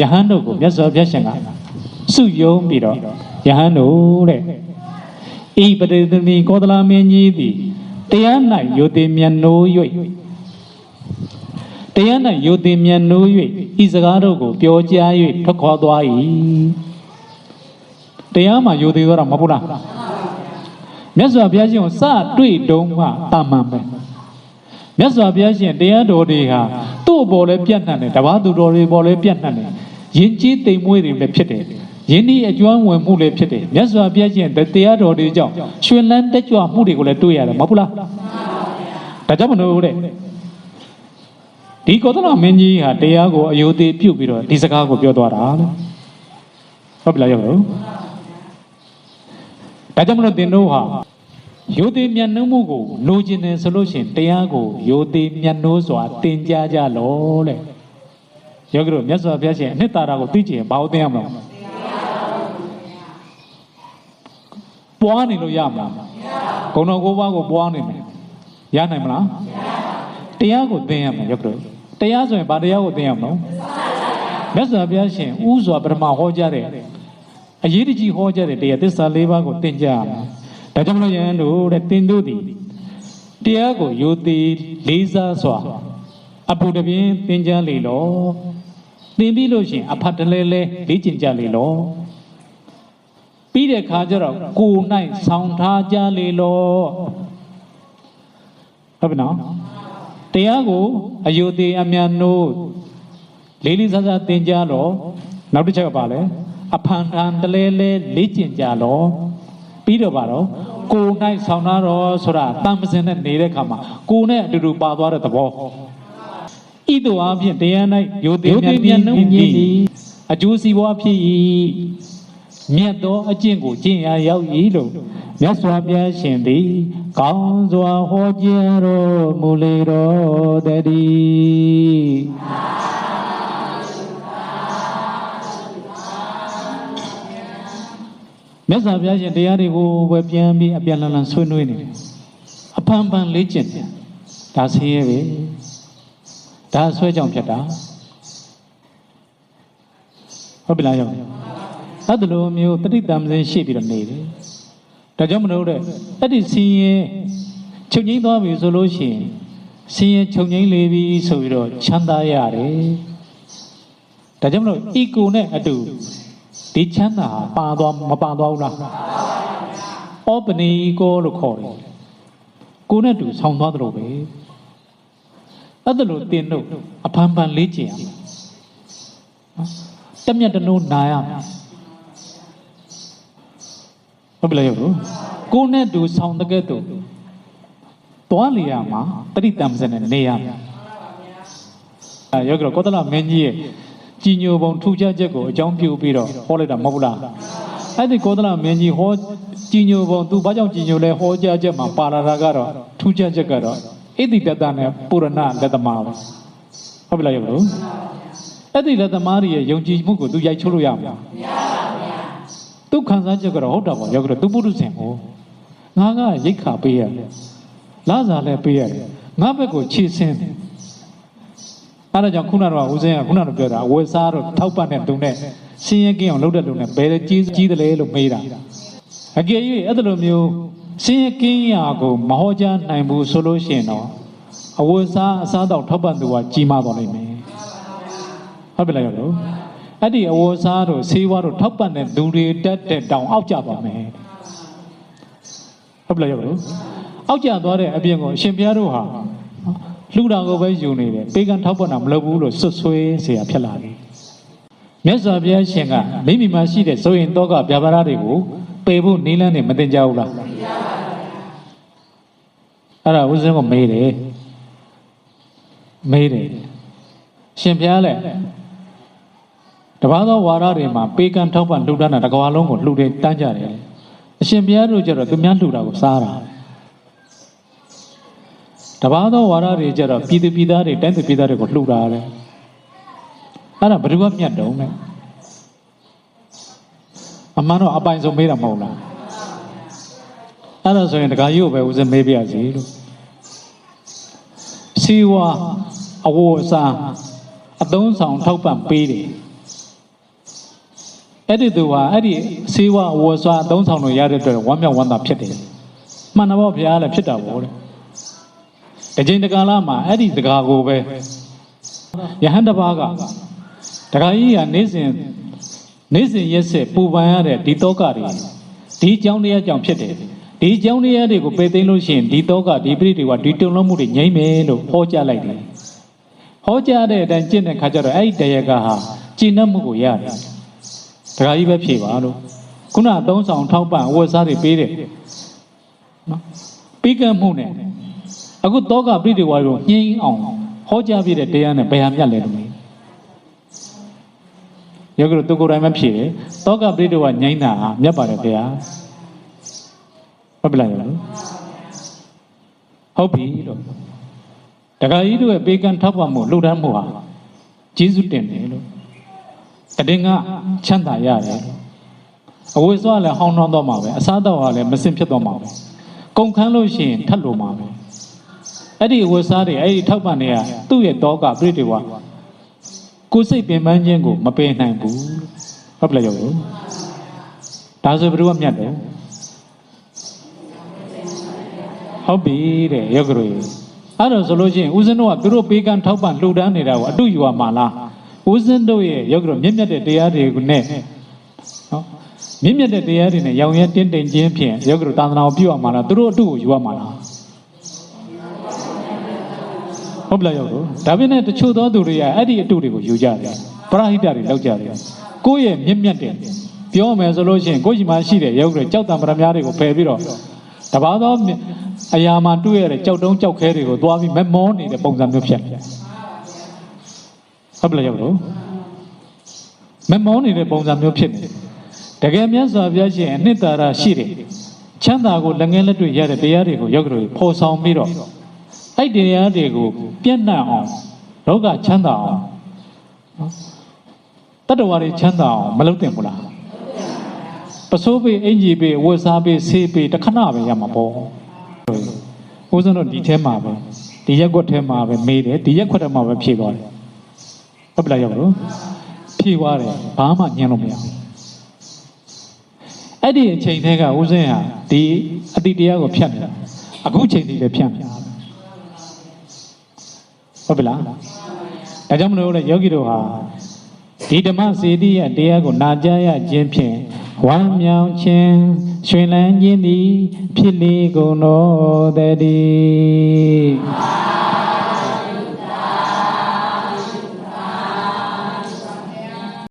ယဟန်တို့ကိုမြတ်စွာဘုရားရှင်ကစုယုံပြီးတော့ယဟန်တို့တဲ့ဤပရိသတိကောသလမင်းကြီးသည်တရား၌ယုတိမြတ်နိုး၍တရား၌ယုတိမြတ်နိုး၍ဤစကားတို့ကိုပြောကြား၍ထွက်ခေါ်သွား၏တရားမှာယုတိတော့မဟုတ်လားမြတ်စွာဘုရားရှင်ကိုစတွေ့တုံးမှတာမန်ပဲ မြတ်စွာဘုရားရှင်တရားတော်တွေဟာသူ့ဘော်လည်းပြတ်နှံ့တယ်တပါးသူတော်တွေဘော်လည်းပြတ်နှံ့တယ်ယဉ်ကျေးတိမ်မွေးတွေလည်းဖြစ်တယ်ယင်းဒီအကျွမ်းဝင်မှုလည်းဖြစ်တယ်မြတ်စွာဘုရားရှင်တရားတော်တွေကြောင့်ရွှင်လန်းတက်ကြွမှုတွေကိုလည်းတွေ့ရတယ်မဟုတ်လားဒါကြောင့်မလို့တဲ့ဒီကောသလမင်းကြီးဟာတရားကိုအယုသေးပြုတ်ပြီးတော့ဒီစကားကိုပြောသွားတာလေဟုတ်ပြီလားရောက်လို့ဒါကြောင့်မလို့သင်တို့ဟာ ယုသေးမြတ်နှုံးမှုကိုလိုချင်တယ်ဆိုလို့ရှိရင်တရားကိုယုသေးမြတ်နှိုးစွာသင်ကြားကြလောတဲ့ယောဂီတို့မြတ်စွာဘုရားရှင်အနှစ်သာရကိုသိချင်ရင်ဘာလို့သင်ရမလဲပွားနေလို့ရမလားဂုဏတော်ကိုးပါးကိုပွားနေမယ်ရနိုင်မလားတရားကိုသင်ရမယ်ယောဂီတို့တရားဆိုရင်ဘာတရားကိုသင်ရမလဲမြတ်စွာဘုရားရှင်ဥစွာပထမဟောကြားတဲ့အရေးတကြီးဟောကြားတဲ့တရားသစ္စာ၄ပါးကိုသင်ကြရမယ် ဒါကြောင့်မလို့ယဟန်တို့တဲ့သင်တို့သည်တရားကိုယိုသေးလေးစားစွာအဖို့တပြင်းသင်ကြားလေလောသင်ပြီးလို့ရှိရင်အဖတ်တလဲလဲလေ့ကျင့်ကြလေလောပြီးတဲ့ခါကျတော့ကိုယ်၌ဆောင်းထားကြလေလောဟုတ်ပြီနော်တရားကိုအယုသေးအမြန်နိုးလေးလေးစားစားသင်ကြားလောနောက်တစ်ချက်ကပါလဲအဖန်ထန်တလဲလဲလေ့ကျင့်ကြလော ပြီးတော့ပါတော့ကိုယ်၌ဆောင်းထားတော့ဆိုတာတန်ပစင်နဲ့နေတဲ့ခါမှာကိုယ်နဲ့အတူတူပါသွားတဲ့သဘောဤသို့အပြင်တရား၌ယုသေးမြတ်နှုတ်မြည်သည်အကျိုးစီးပွားဖြစ်၏မြတ်သောအကျင့်ကိုကျင့်ရာရောက်၏လို့မြတ်စွာဘုရားရှင်သည် ကောင်းစွာဟောကြားတော်မူလေတော်တည်း မြတ်စွာဘုရားရှင်တရားတွေကိုပဲပြန်ပြီးအပြန်လန်လန်ဆွေးနွေးနေတယ်အဖန်ဖန်လေးကျင့်တယ်ဒါဆင်းရဲပဲဒါဆွဲကြောင်ဖြစ်တာဟုတ်ပြီလားယောအဲ့ဒါလိုမျိုးတတိတံစင်းရှိပြီးတော့နေတယ်ဒါကြောင့်မလို့တဲ့အဲ့ဒီဆင်းရဲချုပ်ငိမ့်သွားပြီဆိုလို့ရှိရင်ဆင်းရဲချုပ်ငိမ့်လေပြီဆိုပြီးတော့ချမ်းသာရတယ်ဒါကြောင့်မလို့ဤကိုနဲ့အတူ ဒီချမ်းသာပါသွားမပါသွားဘူးလားဩပနိကိုလို့ခေါ်တယ်ကိုနဲ့တူဆောင်းသွားသလိုပဲအဲ့ဒါလို့တင်တို့အဖန်ဖန်လေးကျင်ရမယ်တမျက်တနိုးနာရမယ်ဟုတ်ပြီလားယောကိုနဲ့တူဆောင်းတဲ့ကဲ့သို့သွားလေရမှာတတိတံစနဲ့နေရမယ်အဲယောဂရောကောသလမင်းကြီးရဲ့ ကြီးညိုပုံထူခြားချက်ကိုအကြောင်းပြုပြီးတော့ဟောလိုက်တာမဟုတ်ဘူးလားအဲ့ဒီကောသလမင်းကြီးဟောကြီးညိုပုံသူဘာကြောင့်ကြီးညိုလဲဟောကြားချက်မှာပါလာတာကတော့ထူးခြားချက်ကတော့ဣတိတတနဲ့ပုရဏလက်သမားပဲဟုတ်ပြီလားယောဂရောအဲ့ဒီလက်သမားတွေရဲ့ယုံကြည်မှုကိုသူရိုက်ချိုးလို့ရမလားမရပါဘူးသူခံစားချက်ကတော့ဟုတ်တာပေါ့ယောဂရောသူပုရုษင်ကိုငါကရိတ်ခါပေးရတယ်လာစားလည်းပေးရတယ်ငါဘက်ကိုခြေဆင်းတယ် အဲ့ဒါကြောင့်ခုနကတော့ဦးစင်းကခုနကတော့ပြောတာဝယ်စားတော့ထောက်ပတ်တဲ့သူနဲ့စင်းရဲကင်းအောင်လုပ်တဲ့လူနဲ့ဘယ်ကြီးကြီးတယ်လဲလို့မေးတာအကယ်၍အဲ့လိုမျိုးစင်းရဲကင်းရာကိုမဟောကြားနိုင်ဘူးဆိုလို့ရှိရင်တော့အဝယ်စားအစားတော့ထောက်ပတ်သူကကြီးမားသွားနိုင်မယ်ဟုတ်ပြီလားရောအဲ့ဒီအဝယ်စားတို့ဆေးဝါးတို့ထောက်ပတ်တဲ့လူတွေတက်တဲ့တောင်အောက်ကျသွားမယ်ဟုတ်ပြီလားရောအောက်ကျသွားတဲ့အပြင်ကိုအရှင်ဘုရားတို့ဟာ လှူတာကိုပဲယူနေတယ်ပေးကမ်းထောက်ပံ့တာမလုပ်ဘူးလို့ဆွဆွဲเสียဖြစ်လာတယ်မြတ်စွာဘုရားရှင်ကမိမိမှာရှိတဲ့ဆိုရင်တော့ကဗျာပါရတွေကိုပေဖို့နီးလန်းနေမတင်ကြဘူးလားအဲ့ဒါဦးဇင်းကမေးတယ်မေးတယ်ရှင်ဘုရားလည်းတပါးသောဝါရတွေမှာပေးကမ်းထောက်ပံ့လှူဒါန်းတာတကဝါလုံးကိုလှူတယ်တန်းကြတယ်အရှင်ဘုရားတို့ကျတော့သူများလှူတာကိုစားတာ တပါးသောဝါရတွေကြတော့ပြည်သူပြည်သားတွေတိုင်းသူပြည်သားတွေကိုလှူတာလေအဲ့ဒါဘယ်သူကမြတ်တုံးလဲအမှန်တော့အပိုင်ဆုံးမေးတာမဟုတ်လားအဲ့ဒါဆိုရင်တခါကြီးကိုပဲဦးစင်းမေးပြစီလို့စီဝါအဝအစားအသုံးဆောင်ထောက်ပံ့ပေးတယ်အဲ့ဒီသူဟာအဲ့ဒီဆေးဝါးအဝတ်စားအသုံးဆောင်လို့ရတဲ့အတွက်ဝမ်းမြောက်ဝမ်းသာဖြစ်တယ်မှန်တော့ဘုရားလည်းဖြစ်တာပေါ့တဲ့ တကြိမ်တကာလမှာအဲ့ဒီတကာကိုပဲယဟန်တစ်ပါးကတခါကြီးကနေ့စဉ်နေ့စဉ်ရက်ဆက်ပူပန်ရတဲ့ဒီတောကတွေဒီအကြောင်းတရားကြောင့်ဖြစ်တယ်ဒီအကြောင်းတရားတွေကိုပေသိမ်းလို့ရှိရင်ဒီတောကဒီပြိတွေကဒီတုံလုံးမှုတွေငြိမ့်မယ်လို့ဟောကြားလိုက်တယ်ဟောကြားတဲ့အတိုင်းကျင့်တဲ့ခါကျတော့အဲ့ဒီတရားကဟာကျင့်တတ်မှုကိုရတယ်ဒကာကြီးပဲဖြေပါလို့ခုနသုံးဆောင်ထောက်ပံ့အဝတ်စားတွေပေးတယ်နော်ပြီးကမှုနဲ့ အခုတောကပြိတွေဝါတို့ညှင်းအောင်ဟောကြားပြတဲ့တရားနဲ့ဘယ်ဟာမြတ်လဲလို့မေးယောဂရုသူကိုယ်တိုင်မဖြစ်တယ်တောကပရိဒဝညိုင်းတာဟာမြတ်ပါတယ်ဗျာဟုတ်ပြီလားယောဂရုဟုတ်ပြီလို့တခါကြီးတို့ရဲ့ပေကံထောက်ပံ့မှုလှူဒန်းမှုဟာကျေးဇူးတင်တယ်လို့တည်ငါချမ်းသာရတယ်လို့အဝိဇ္ဇာလည်းဟောင်းနှောင်းတော့မှာပဲအစားတော့ကလည်းမစင်ဖြစ်တော့မှာပဲကုန်ခန်းလို့ရှိရင်ထပ်လို့မှာပဲ အဲ့ဒီအဝိဇ္ဇာတွေအဲ့ဒီထောက်ပံ့တွေကသူ့ရဲ့တောကပရိဒဝကိုယ်စိတ်ပင်ပန်းခြင်းကိုမပယ်နိုင်ဘူးဟုတ်ပြီလားယောဂဒါဆိုဘယ်သူကမြတ်တယ်ဟုတ်ပြီတဲ့ယောဂရအဲ့တော့ဆိုလို့ရှိရင်ဦးဇင်းတို့ကသူတို့ပေးကမ်းထောက်ပံ့လှူဒန်းနေတာကိုအတုယူရမှာလားဦးဇင်းတို့ရဲ့ယောဂရမြင့်မြတ်တဲ့တရားတွေကိုနဲ့နော်မြင့်မြတ်တဲ့တရားတွေနဲ့ရောင်ရဲတင်းတိမ်ခြင်းဖြင့်ယောဂရသာသနာကိုပြုရမှာလားသူတို့အတုကိုယူရမှာလား ဟုတ်ပြီလားယောဂရဒါပေမဲ့တချို့သောသူတွေကအဲ့ဒီအတုတွေကိုယူကြတယ်ပရဟိတတွေလောက်ကြတယ်ကိုယ့်ရဲ့မြင့်မြတ်တဲ့ပြောမယ်ဆိုလို့ရှိရင်ကိုယ့်ရှိမှရှိတဲ့ယောဂရကြောက်တံပရမ ्या တွေကိုဖယ်ပြီးတော့တပါးသောအရာမှာတွေ့ရတဲ့ကြောက်တုံးကြောက်ခဲတွေကိုသွားပြီးမမောနေတဲ့ပုံစံမျိုးဖြစ်တယ်ဟုတ်ပြီလားယောဂရမမောနေတဲ့ပုံစံမျိုးဖြစ်နေတကယ်မြတ်စွာဘုရားရှင်အနှစ်သာရရှိတယ်ချမ်းသာကိုလက်ငယ်လက်တွေ့ရတဲ့တရားတွေကိုယောဂရဖော်ဆောင်ပြီးတော့ အဲ့ဒီတရားတွေကိုပြန့်နှံ့အောင်လောကချမ်းသာအောင်နော်တတ္တဝါတွေချမ်းသာအောင်မလုပ်သင့်ဘူးလားပစိုးပေအင်ကြီးပေဝတ်စားပေဆေးပေတခဏပဲရမှာပေါ့ဦးဇင်းတို့ဒီထဲမှာပဲဒီရက်ကွက်ထဲမှာပဲမေးတယ်ဒီရက်ခွက်ထဲမှာပဲဖြေသွားတယ်ဟုတ်ပလားရောက်လို့ဖြေသွားတယ်ဘာမှညံလို့မရဘူးအဲ့ဒီအချိန်တည်းကဦးဇင်းဟာဒီအတိတရားကိုဖြတ်နေတာအခုချိန်ထိလည်းဖြတ်နေတာ ဟုတ်ပြီလားဒါကြောင့်မလို့လေယောဂီတို့ဟာဒီဓမ္မစေတီရဲ့တရားကိုနာကြားရခြင်းဖြင့်ဝမ်းမြောက်ခြင်းရွှင်လန်းခြင်းသည် ဖြစ်လေကုန်တော်တည်း